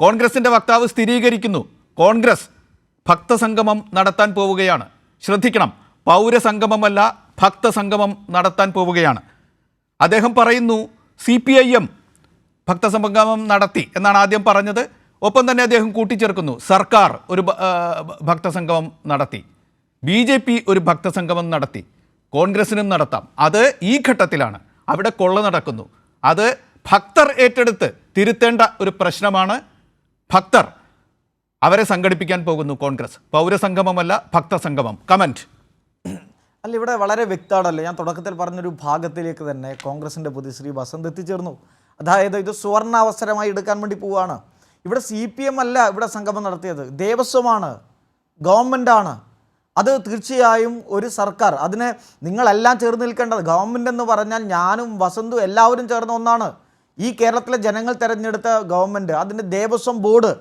കോൺഗ്രസിന്റെ വക്താവ് സ്ഥിരീകരിക്കുന്നു. കോൺഗ്രസ് ഭക്തസംഗമം നടത്താൻ പോവുകയാണ്. ശ്രദ്ധിക്കണം പൗരസംഗമമല്ല ഭക്തസംഗമം നടത്താൻ പോവുകയാണ്. അദ്ദേഹം പറയുന്നു സി പി ഐ എം ഭക്തസംഗമം നടത്തി എന്നാണ് ആദ്യം പറഞ്ഞത്. ഒപ്പം തന്നെ അദ്ദേഹം കൂട്ടിച്ചേർക്കുന്നു സർക്കാർ ഒരു ഭക്തസംഗമം നടത്തി. ബി ജെ പി ഒരു ഭക്തസംഗമം നടത്തി. കോൺഗ്രസിനും നടത്താം. അത് ഈ ഘട്ടത്തിലാണ്. അവിടെ കൊള്ള നടക്കുന്നു. അത് ഭക്തർ ഏറ്റെടുത്ത് തിരുത്തേണ്ട ഒരു പ്രശ്നമാണ്. ഭക്തർ അവരെ സംഘടിപ്പിക്കാൻ പോകുന്നു കോൺഗ്രസ്. പൗരസംഗമമല്ല ഭക്തസംഗമം. കമന്റ്. അല്ല ഇവിടെ വളരെ വ്യക്തമാണല്ലോ ഞാൻ തുടക്കത്തിൽ പറഞ്ഞൊരു ഭാഗത്തിലേക്ക് തന്നെ കോൺഗ്രസിന്റെ പുതിയ ശ്രീ വസന്ത് എത്തിച്ചേർന്നു. അതായത് ഇത് സുവർണാവസരമായി എടുക്കാൻ വേണ്ടി പോവുകയാണ്. ഇവിടെ സി പി എം അല്ല ഇവിടെ സംഗമം നടത്തിയത്. ദേവസ്വമാണ് ഗവൺമെന്റാണ് അത് തീർച്ചയായും ഒരു സർക്കാർ. അതിന് നിങ്ങളെല്ലാം ചേർന്ന് നിൽക്കേണ്ടത് ഗവൺമെന്റ് എന്ന് പറഞ്ഞാൽ ഞാനും വസന്തും എല്ലാവരും ചേർന്ന ഒന്നാണ്. ഈ കേരളത്തിലെ ജനങ്ങൾ തിരഞ്ഞെടുത്ത ഗവൺമെന്റ് അതിന്റെ ദേവസ്വം ബോർഡ്.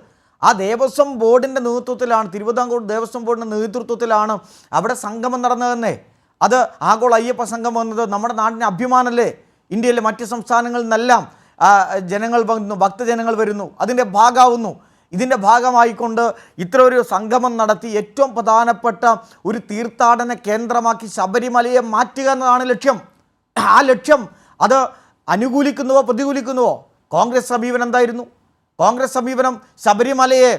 ആ ദേവസ്വം ബോർഡിന്റെ നേതൃത്വത്തിലാണ് തിരുവിതാംകൂർ ദേവസ്വം ബോർഡിന്റെ നേതൃത്വത്തിലാണ് അവിടെ സംഗമം നടന്നതെന്നേ. അത് ആഗോള അയ്യപ്പ സംഗമം എന്നത് നമ്മുടെ നാടിന് അഭിമാനമല്ലേ? ഇന്ത്യയിലെ മറ്റ് സംസ്ഥാനങ്ങളിൽ നിന്നെല്ലാം ജനങ്ങൾ വന്നു ഭക്തജനങ്ങൾ വരുന്നു അതിന്റെ ഭാഗമാവുന്നു. ഇതിന്റെ ഭാഗമായിക്കൊണ്ട് ഇത്ര ഒരു സംഗമം നടത്തി ഏറ്റവും പ്രധാനപ്പെട്ട ഒരു തീർത്ഥാടന കേന്ദ്രമാക്കി ശബരിമലയെ മാറ്റുക എന്നതാണ് ലക്ഷ്യം. ആ ലക്ഷ്യം അത് അനുകൂലിക്കുന്നുവോ പ്രതികൂലിക്കുന്നുവോ? കോൺഗ്രസ് സമീപനം എന്തായിരുന്നു? കോൺഗ്രസ് സമീപനം ശബരിമലയെ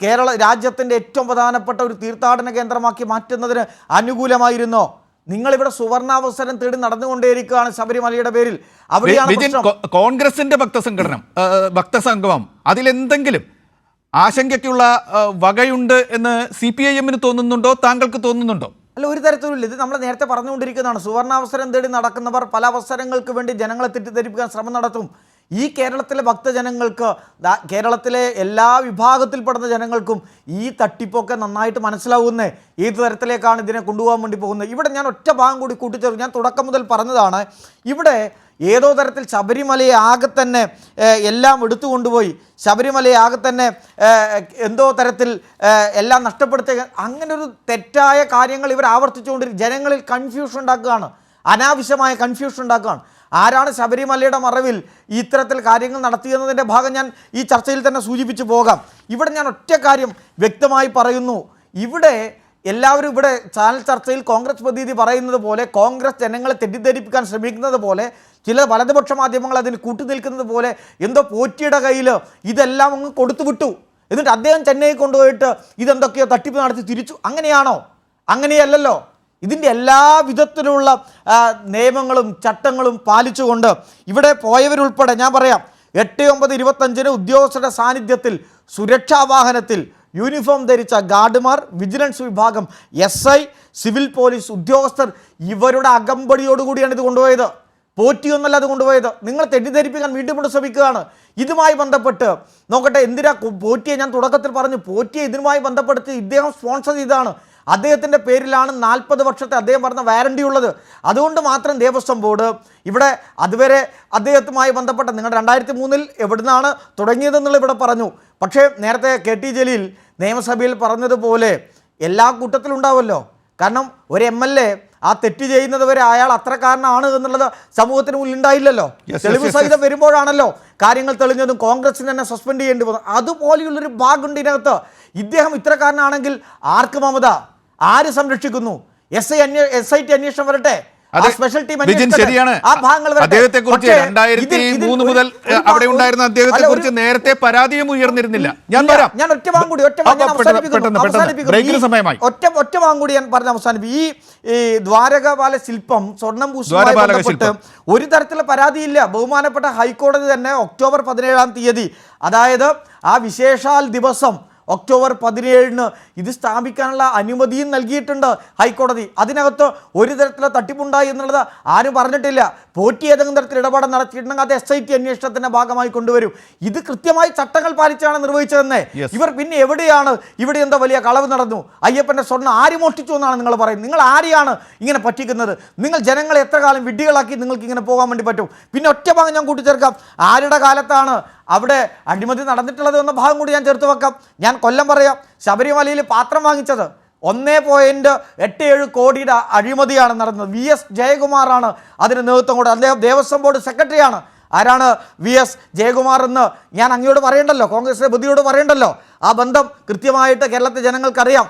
കേരള രാജ്യത്തിന്റെ ഏറ്റവും പ്രധാനപ്പെട്ട ഒരു തീർത്ഥാടന കേന്ദ്രമാക്കി മാറ്റുന്നതിന് അനുകൂലമായിരുന്നോ? നിങ്ങളിവിടെ സുവർണാവസരം തേടി നടന്നുകൊണ്ടേയിരിക്കുകയാണ് ശബരിമലയുടെ പേരിൽ. അവിടെയാണ് കോൺഗ്രസിന്റെ ഭക്തസംഘടന ഭക്തസംഗമം അതിലെന്തെങ്കിലും ആശങ്കയ്ക്കുള്ള വകയുണ്ട് എന്ന് സി പി ഐ എമ്മിന് തോന്നുന്നുണ്ടോ? താങ്കൾക്ക് തോന്നുന്നുണ്ടോ? അല്ല ഒരു തരത്തിലുമില്ല. ഇത് നമ്മൾ നേരത്തെ പറഞ്ഞുകൊണ്ടിരിക്കുന്നതാണ്. സുവർണാവസരം തേടി നടക്കുന്നവർ പല അവസരങ്ങൾക്ക് വേണ്ടി ജനങ്ങളെ തെറ്റിദ്ധരിപ്പിക്കാൻ ശ്രമം നടത്തും. ഈ കേരളത്തിലെ ഭക്തജനങ്ങൾക്ക് കേരളത്തിലെ എല്ലാ വിഭാഗത്തിൽപ്പെടുന്ന ജനങ്ങൾക്കും ഈ തട്ടിപ്പൊക്കെ നന്നായിട്ട് മനസ്സിലാവുന്നേ. ഏത് തരത്തിലേക്കാണ് ഇതിനെ കൊണ്ടുപോകാൻ വേണ്ടി പോകുന്നത്? ഇവിടെ ഞാൻ ഒറ്റ ഭാഗം കൂടി കൂട്ടിച്ചേർക്കും ഞാൻ തുടക്കം മുതൽ പറഞ്ഞതാണ്. ഇവിടെ ഏതോ തരത്തിൽ ശബരിമലയെ ആകെ തന്നെ എല്ലാം എടുത്തു കൊണ്ടുപോയി. ശബരിമലയെ ആകെ തന്നെ എന്തോ തരത്തിൽ എല്ലാം നഷ്ടപ്പെടുത്തുക അങ്ങനെ ഒരു തെറ്റായ കാര്യങ്ങൾ ഇവർ ആവർത്തിച്ചുകൊണ്ടിരിക്കും ജനങ്ങളിൽ കൺഫ്യൂഷൻ ഉണ്ടാക്കുകയാണ്. അനാവശ്യമായ കൺഫ്യൂഷൻ ഉണ്ടാക്കുകയാണ്. ആരാണ് ശബരിമലയുടെ മറവിൽ ഇത്തരത്തിൽ കാര്യങ്ങൾ നടത്തിയെന്നതിന്റെ ഭാഗം ഞാൻ ഈ ചർച്ചയിൽ തന്നെ സൂചിപ്പിച്ചു പോകാം. ഇവിടെ ഞാൻ ഒറ്റ കാര്യം വ്യക്തമായി പറയുന്നു. ഇവിടെ എല്ലാവരും ഇവിടെ ചാനൽ ചർച്ചയിൽ കോൺഗ്രസ് പ്രതിനിധി പറയുന്നത് പോലെ കോൺഗ്രസ് ജനങ്ങളെ തെറ്റിദ്ധരിപ്പിക്കാൻ ശ്രമിക്കുന്നത് പോലെ ചില വലതുപക്ഷ മാധ്യമങ്ങൾ അതിന് കൂട്ടുനിൽക്കുന്നത് പോലെ എന്തോ പോറ്റിയുടെ കയ്യിൽ ഇതെല്ലാം അങ്ങ് കൊടുത്തു വിട്ടു. എന്നിട്ട് അദ്ദേഹം ചെന്നൈ കൊണ്ടുപോയിട്ട് ഇതെന്തൊക്കെയോ തട്ടിപ്പ് നടത്തി തിരിച്ചു. അങ്ങനെയാണോ? അങ്ങനെയല്ലല്ലോ. ഇതിന്റെ എല്ലാ വിധത്തിലുള്ള നിയമങ്ങളും ചട്ടങ്ങളും പാലിച്ചുകൊണ്ട് ഇവിടെ പോയവരുൾപ്പെടെ ഞാൻ പറയാം എട്ട് ഒമ്പത് ഇരുപത്തഞ്ചിന് ഉദ്യോഗസ്ഥരുടെ സാന്നിധ്യത്തിൽ സുരക്ഷാ വാഹനത്തിൽ യൂണിഫോം ധരിച്ച ഗാർഡുമാർ വിജിലൻസ് വിഭാഗം എസ് ഐ സിവിൽ പോലീസ് ഉദ്യോഗസ്ഥർ ഇവരുടെ അകമ്പടിയോടുകൂടിയാണ് ഇത് കൊണ്ടുപോയത്. പോറ്റിയൊന്നല്ല അത് കൊണ്ടുപോയത്. നിങ്ങൾ തെറ്റിദ്ധരിപ്പിക്കാൻ വീണ്ടും കൊണ്ട് ശ്രമിക്കുകയാണ്. ഇതുമായി ബന്ധപ്പെട്ട് നോക്കട്ടെ എന്തിനാ പോറ്റിയെ ഞാൻ തുടക്കത്തിൽ പറഞ്ഞു പോറ്റിയെ ഇതിനുമായി ബന്ധപ്പെടുത്തി ഇദ്ദേഹം സ്പോൺസർ ചെയ്താണ് അദ്ദേഹത്തിന്റെ പേരിലാണ് നാൽപ്പത് വർഷത്തെ അദ്ദേഹം പറഞ്ഞ വാരണ്ടി ഉള്ളത്. അതുകൊണ്ട് മാത്രം ദേവസ്വം ബോർഡ് ഇവിടെ അതുവരെ അദ്ദേഹത്തുമായി ബന്ധപ്പെട്ട നിങ്ങൾ രണ്ടായിരത്തി മൂന്നിൽ എവിടുന്നാണ് തുടങ്ങിയതെന്നുള്ള ഇവിടെ പറഞ്ഞു. പക്ഷേ നേരത്തെ കെ ടി ജലീൽ നിയമസഭയിൽ പറഞ്ഞതുപോലെ എല്ലാ കൂട്ടത്തിലും ഉണ്ടാവുമല്ലോ കാരണം ഒരു എം എൽ എ ആ തെറ്റ് ചെയ്യുന്നത് വരെ അയാൾ അത്രക്കാരനാണ് എന്നുള്ളത് സമൂഹത്തിന് മുന്നിൽ ഉണ്ടായില്ലല്ലോ. തെളിവ് സഹിതം വരുമ്പോഴാണല്ലോ കാര്യങ്ങൾ തെളിഞ്ഞതും കോൺഗ്രസിന് തന്നെ സസ്പെൻഡ് ചെയ്യേണ്ടി വന്നു അതുപോലെയുള്ളൊരു ഭാഗുണ്ട് ഇതിനകത്ത്. ഇദ്ദേഹം ഇത്രക്കാരനാണെങ്കിൽ ആർക്ക് മമത? ആര് സംരക്ഷിക്കുന്നു? എസ് ഐ അന്വേ എസ് ഐ ടി അന്വേഷണം വരട്ടെ. ശരിയാണ്. അദ്ദേഹത്തെ കുറിച്ച് രണ്ടായിരത്തി മൂന്ന് മുതൽ അവിടെ ഉണ്ടായിരുന്ന അദ്ദേഹത്തെ കുറിച്ച് നേരത്തെ പരാതിയും ഉയർന്നിരുന്നില്ല. ഞാൻ പറയാം ഞാൻ ഒറ്റ വാങ്ങൂടി ഒറ്റ സമയമായി. ഒറ്റ ഒറ്റ വാങ്ങൂടി ഞാൻ പറഞ്ഞ അവസാനിപ്പിക്കും. ഈ ഈ ദ്വാരകാപാല ശില്പം സ്വർണം ബന്ധപ്പെട്ട് ഒരു തരത്തിലുള്ള പരാതിയില്ല. ബഹുമാനപ്പെട്ട ഹൈക്കോടതി തന്നെ ഒക്ടോബർ പതിനേഴാം തീയതി അതായത് ആ വിശേഷാൽ ദിവസം ഒക്ടോബർ പതിനേഴിന് ഇത് സ്ഥാപിക്കാനുള്ള അനുമതിയും നൽകിയിട്ടുണ്ട് ഹൈക്കോടതി. അതിനകത്ത് ഒരു തരത്തിലുള്ള തട്ടിപ്പുണ്ടായി എന്നുള്ളത് ആരും പറഞ്ഞിട്ടില്ല. പോറ്റി ഏതെങ്കിലും തരത്തിൽ ഇടപാട് നടത്തിയിട്ടുണ്ടെങ്കിൽ അത് എസ് ഐ ടി അന്വേഷണത്തിന്റെ ഭാഗമായി കൊണ്ടുവരും. ഇത് കൃത്യമായി ചട്ടങ്ങൾ പാലിച്ചാണ് നിർവഹിച്ചതെന്ന്. ഇവർ പിന്നെ എവിടെയാണ്? ഇവിടെ എന്തോ വലിയ കളവ് നടന്നു. അയ്യപ്പന്റെ സ്വർണം ആര് മോഷ്ടിച്ചു എന്നാണ് നിങ്ങൾ പറയുന്നത്. നിങ്ങൾ ആരെയാണ് ഇങ്ങനെ പറ്റിക്കുന്നത്? നിങ്ങൾ ജനങ്ങളെ എത്ര കാലം വിഡ്ഢികളാക്കി നിങ്ങൾക്ക് ഇങ്ങനെ പോകാൻ വേണ്ടി പറ്റും? പിന്നെ ഒറ്റ ഭാഗം ഞാൻ കൂട്ടിച്ചേർക്കാം. ആരുടെ കാലത്താണ് അവിടെ അഴിമതി നടന്നിട്ടുള്ളത് എന്ന ഭാഗം കൂടി ഞാൻ ചേർത്ത് വെക്കാം. ഞാൻ കൊല്ലം പറയാം. ശബരിമലയിൽ പാത്രം വാങ്ങിച്ചത് ഒന്നേ പോയിന്റ് എട്ട് ഏഴ് കോടിയുടെ അഴിമതിയാണ് നടന്നത്. വി എസ് ജയകുമാറാണ് അതിന് നേതൃത്വം കൊടുത്തത്. അദ്ദേഹം ദേവസ്വം ബോർഡ് സെക്രട്ടറിയാണ്. ആരാണ് വി എസ് ജയകുമാർ എന്ന് ഞാൻ അങ്ങയോട് പറയണ്ടല്ലോ. കോൺഗ്രസിലെ ബുദ്ധിയോട് പറയണ്ടല്ലോ. ആ ബന്ധം കൃത്യമായിട്ട് കേരളത്തിലെ ജനങ്ങൾക്കറിയാം.